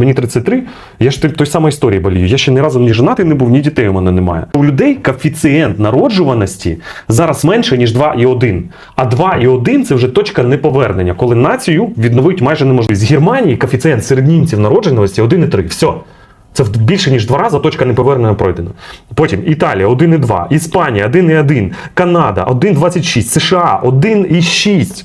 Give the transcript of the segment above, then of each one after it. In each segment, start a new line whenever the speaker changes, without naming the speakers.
мені 33, я ж той, самої історії болію. Я ще ні разу ні женатий не був, ні дітей у мене немає. У людей коефіцієнт народжуваності зараз менше, ніж 2,1. А 2,1 це вже точка неповернення, коли націю відновити майже неможливо. З Германії коефіцієнт серед німців народжуваності 1,3. Все. Це більше ніж два рази точка неповернення пройдена. Потім Італія 1,2, Іспанія 1,1, Канада 1,26, США 1,6.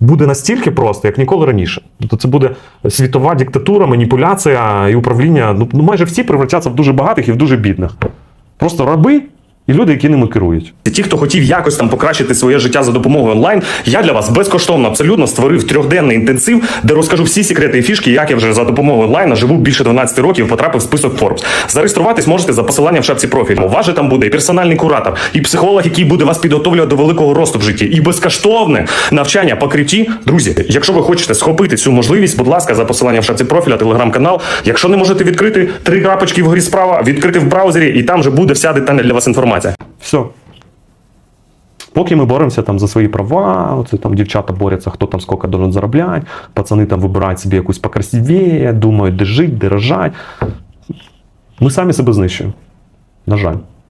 буде настільки просто, як ніколи раніше. Тобто це буде світова диктатура, маніпуляція і управління. Ну, ну майже всі превратяться в дуже багатих і в дуже бідних. Просто раби і люди, які ними керують.
Ті, хто хотів якось там покращити своє життя за допомогою онлайн, я для вас безкоштовно абсолютно створив трьохденний інтенсив, де розкажу всі секрети і фішки, як я вже за допомогою онлайна живу більше 12 років, потрапив в список Forbes. Зареєструватись можете за посиланням в шапці профілю. У там буде і персональний куратор, і психолог, який буде вас підготовлювати до великого росту в житті, і безкоштовне навчання по крипті. Друзі, якщо ви хочете схопити цю можливість, будь ласка, за посиланням в шапці профіля, телеграм-канал. Якщо не можете відкрити три крапочки вгорі справа, відкрити в браузері, і там вже буде вся детальна для вас інформація.
Все. Поки ми боремося там за свої права, оце там дівчата борються, хто там скільки должен заробляти, пацани там вибирають собі якусь покрасивіє, думають, де жити, де рожати. Ми самі себе знищуємо. На жаль.